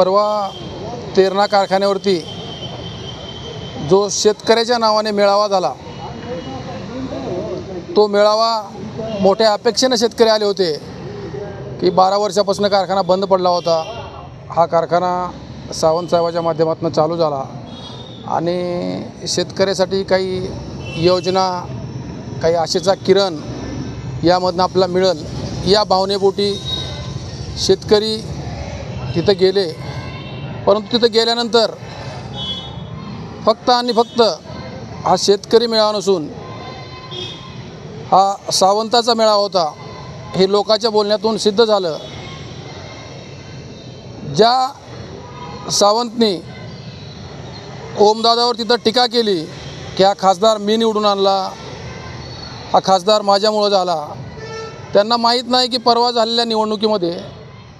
परवा तेरणा कारखान्यावरती जो शेतकऱ्याच्या नावाने मेळावा झाला तो मेळावा मोठ्या अपेक्षेनं शेतकरी आले होते की बारा वर्षापासून कारखाना बंद पडला होता. हा कारखाना सावंतसाहेबाच्या माध्यमातून चालू झाला आणि शेतकऱ्यासाठी काही योजना काही आशेचा किरण यामधनं आपल्याला मिळेल. या भावनेपोटी शेतकरी तिथं गेले. परंतु तिथं गेल्यानंतर फक्त आणि फक्त हा शेतकरी मेळावा नसून हा सावंताचा मेळावा होता हे लोकांच्या बोलण्यातून सिद्ध झालं. ज्या सावंतनी ओमदादावर तिथं टीका केली की हा खासदार मी निवडून आणला हा खासदार माझ्यामुळं झाला त्यांना माहीत नाही की परवा झालेल्या निवडणुकीमध्ये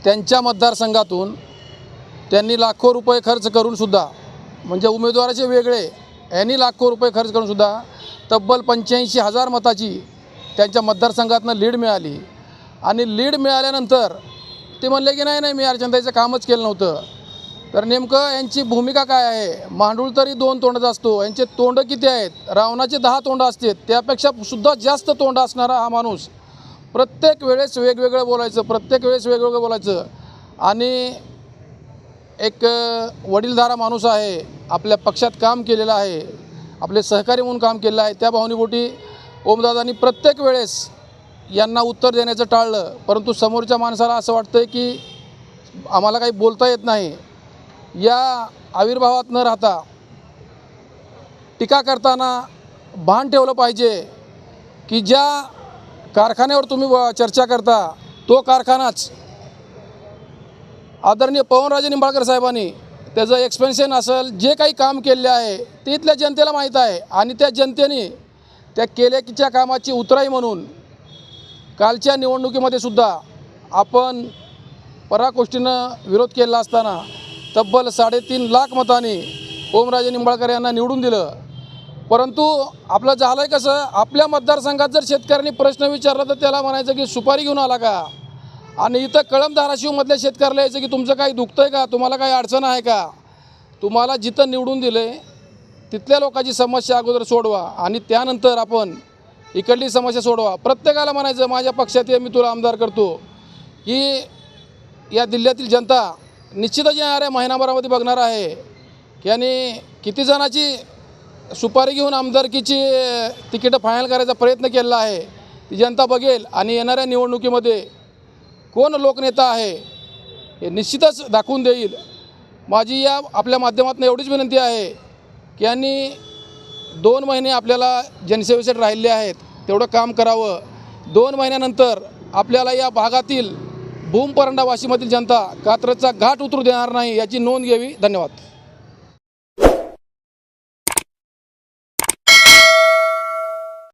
त्यांच्या मतदारसंघातून त्यांनी लाखो रुपये खर्च करूनसुद्धा म्हणजे उमेदवाराचे वेगळे यांनी लाखो रुपये खर्च करूनसुद्धा तब्बल पंच्याऐंशी हजार मताची त्यांच्या मतदारसंघातनं लीड मिळाली. आणि लीड मिळाल्यानंतर ते म्हणले की नाही नाही मी अर्चनताईचं कामच केलं नव्हतं. तर नेमकं यांची भूमिका काय आहे? मांडूळ तरी दोन तोंडाचा असतो. यांचे तोंड किती आहेत? रावणाचे दहा तोंड असतात. त्यापेक्षा सुद्धा जास्त तोंड असणारा हा माणूस प्रत्येक वेळेस वेगवेगळं बोलायचं प्रत्येक वेळेस वेगवेगळं बोलायचं. आणि एक वडीलधारा माणूस आहे आपल्या पक्षात काम केलेलं आहे आपले सहकारी म्हणून काम केलेलं आहे त्या भावनेपोटी ओमदादांनी प्रत्येक वेळेस यांना उत्तर देण्याचं टाळलं. परंतु समोरच्या माणसाला असं वाटतं की आम्हाला काही बोलता येत नाही. या आविर्भावात न राहता टीका करताना भान ठेवलं पाहिजे की ज्या कारखान्यावर तुम्ही व- चर्चा करता तो कारखानाच आदरणीय पवनराजे निंबाळकर साहेबांनी त्याचं एक्सपेन्शन असेल जे काही काम केले आहे ते इथल्या जनतेला माहीत आहे. आणि त्या जनतेने त्या केल्याच्या कामाची उतराई म्हणून कालच्या निवडणुकीमध्ये सुद्धा आपण पराकोष्टीनं विरोध केला असताना तब्बल साडेतीन लाख मतांनी ओमराजे निंबाळकर यांना निवडून दिलं. परंतु आपलं झालं आहे कसं आपल्या मतदारसंघात जर शेतकऱ्यांनी प्रश्न विचारला तर त्याला म्हणायचं की सुपारी घेऊन आला का? आणि इथं कळम धाराशिवमधल्या शेतकऱ्याला यायचं की तुमचं काही दुखतं आहे का? तुम्हाला काही अडचण आहे का? तुम्हाला जिथं निवडून दिलं आहे तिथल्या लोकांची समस्या अगोदर सोडवा आणि त्यानंतर आपण इकडली समस्या सोडवा. प्रत्येकाला म्हणायचं माझ्या पक्षात ये मी तुला आमदार करतो. ही या जिल्ह्यातील जनता निश्चितच येणाऱ्या महिनाभरामध्ये बघणार आहे की यांनी किती जणाची सुपारी घेऊन आमदारकीची तिकीटं फायनल करायचा प्रयत्न केलेला आहे. ती जनता बघेल आणि येणाऱ्या निवडणुकीमध्ये कोण लोकनेता आहे हे निश्चितच दाखवून देईल. माझी या आपल्या माध्यमातून एवढीच विनंती आहे की यांनी दोन महिने आपल्याला जनसेवेसाठी राहिले आहेत तेवढं काम करावं. दोन महिन्यानंतर आपल्याला या भागातील भूम जनता कात्रचा घाट उतरू देणार नाही याची नोंद घ्यावी. धन्यवाद.